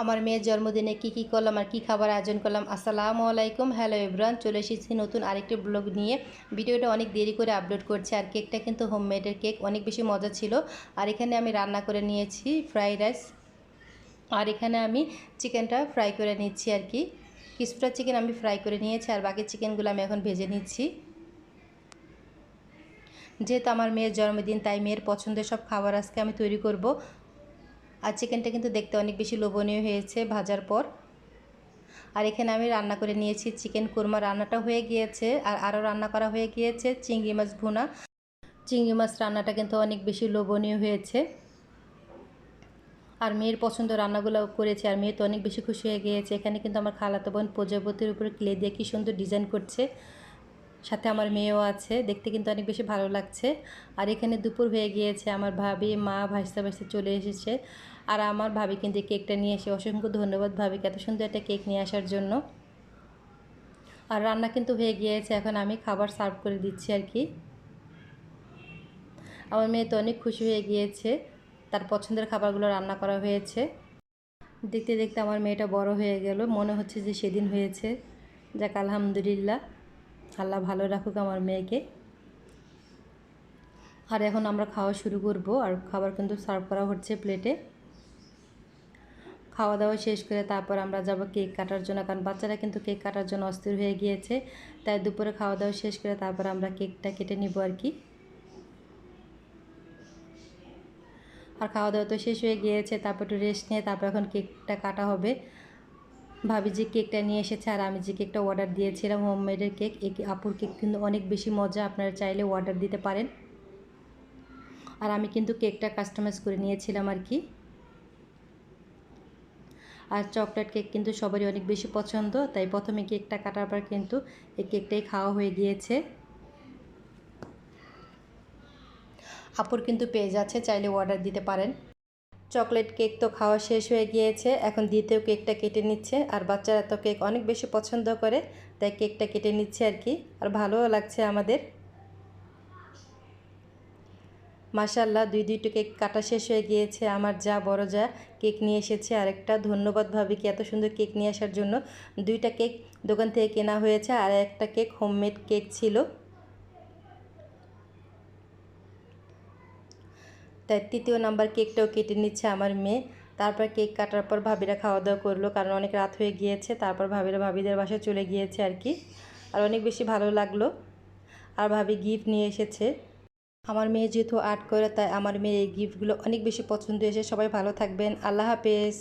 আমার মেয়ের জন্মদিনে কি কি করলাম আর কি খাবার আয়োজন করলাম? আসসালামু আলাইকুম। হ্যালো এভরান চলে এসেছি নতুন আরেকটি ব্লগ নিয়ে। ভিডিওটা অনেক দেরি করে আপলোড করছি আর কেকটা কিন্তু হোমমেডের কেক অনেক বেশি মজা ছিল। আর এখানে আমি রান্না করে নিয়েছি ফ্রাইড রাইস আর এখানে আমি চিকেনটা ফ্রাই করে নিচ্ছি আর কি। কিছুটা চিকেন আমি ফ্রাই করে নিয়েছি আর বাকি চিকেনগুলো আমি এখন ভেজে নিচ্ছি। যেহেতু আমার মেয়ের জন্মদিন, তাই মেয়ের পছন্দের সব খাবার আজকে আমি তৈরি করব। আর চিকেনটা কিন্তু দেখতে অনেক বেশি লোভনীয় হয়েছে ভাজার পর। আর এখানে আমি রান্না করে নিয়েছি চিকেন কোরমা। রান্নাটা হয়ে গিয়েছে আর আরও রান্না করা হয়ে গিয়েছে চিংড়ি মাছ ভুনা। চিংড়ি মাছ রান্নাটা কিন্তু অনেক বেশি লোভনীয় হয়েছে। আর মেয়ের পছন্দ রান্নাগুলো করেছে আর মেয়ে তো অনেক বেশি খুশি হয়ে গিয়েছে। এখানে কিন্তু আমার খালাতো বোন প্রজাপতির উপরে ক্লে দিয়ে কী সুন্দর ডিজাইন করছে। সাথে আমার মেয়েও আছে, দেখতে কিন্তু অনেক বেশি ভালো লাগছে। আর এখানে দুপুর হয়ে গিয়েছে, আমার ভাবি, মা ভাইসা ভাইসা চলে এসেছে। আর আমার ভাবি কিন্তু কেকটা নিয়ে এসে অসংখ্য ধন্যবাদ ভাবিকে এত সুন্দর একটা কেক নিয়ে আসার জন্য। আর রান্না কিন্তু হয়ে গিয়েছে, এখন আমি খাবার সার্ভ করে দিচ্ছি আর কি। আমার মেয়ে তো অনেক খুশি হয়ে গিয়েছে, তার পছন্দের খাবারগুলো রান্না করা হয়েছে। দেখতে দেখতে আমার মেয়েটা বড় হয়ে গেল, মনে হচ্ছে যে সেদিন হয়েছে। যাক, আলহামদুলিল্লাহ। আল্লাহ ভালো রাখুক আমার মেয়েকে। আর এখন আমরা খাওয়া শুরু করব, আর খাবার কিন্তু সার্ভ করা হচ্ছে প্লেটে খাওয়া দাওয়া শেষ করে তারপর আমরা যাব কেক কাটার জন্য, কারণ বাচ্চারা কিন্তু কেক কাটার জন্য অস্থির হয়ে গিয়েছে। তাই দুপুরে খাওয়া দাওয়া শেষ করে তারপর আমরা কেকটা কেটে নিব আর কি। আর খাওয়া দাওয়া তো শেষ হয়ে গিয়েছে, তারপর একটু রেস্ট নিয়ে তারপর এখন কেকটা কাটা হবে। ভাবি যে কেকটা নিয়ে এসেছে আর আমি যে কেকটা অর্ডার দিয়েছিলাম হোমমেডের কেক এই আপুর কেক কিন্তু অনেক বেশি মজা, আপনারা চাইলে অর্ডার দিতে পারেন। আর আমি কিন্তু কেকটা কাস্টমাইজ করে নিয়েছিলাম আর কি। আর চকলেট কেক কিন্তু সবারই অনেক বেশি পছন্দ, তাই প্রথমে কেকটা কাটার পর কিন্তু এই কেকটাই খাওয়া হয়ে গিয়েছে। আপুর কিন্তু পেজ আছে, চাইলে অর্ডার দিতে পারেন। চকলেট কেক তো খাওয়া শেষ হয়ে গিয়েছে। এখন দ্বিতীয় কেকটা কেটে নিচ্ছে। আর বাচ্চারা তো কেক অনেক বেশি পছন্দ করে, তাই কেকটা কেটে নিচ্ছে আর কি। আর ভালোও লাগছে আমাদের। মাসাল্লাহ দুই দুইটা কেক কাটা শেষ হয়ে গিয়েছে। আমার যা বড় যা কেক নিয়ে এসেছে। আরেকটা ধন্যবাদ ভাবি কি এত সুন্দর কেক নিয়ে আসার জন্য। দুইটা কেক দোকান থেকে কেনা হয়েছে। আর একটা কেক হোমমেড কেক ছিল। তাই তৃতীয় নাম্বার কেকটাও কেটে নিচ্ছে আমার মেয়ে। তারপর কেক কাটার পর ভাবিরা খাওয়া দাওয়া করল, কারণ অনেক রাত হয়ে গিয়েছে। তারপর ভাবিরা ভাবিদের বাসায় চলে গিয়েছে আর কি। আর অনেক বেশি ভালো লাগল। আর ভাবি গিফট নিয়ে এসেছে। আমার মেয়ে যেহেতু আর্ট করে তাই আমার মেয়ে এই গিফটগুলো অনেক বেশি পছন্দ এসে সবাই ভালো থাকবেন। আল্লাহ হাফেজ।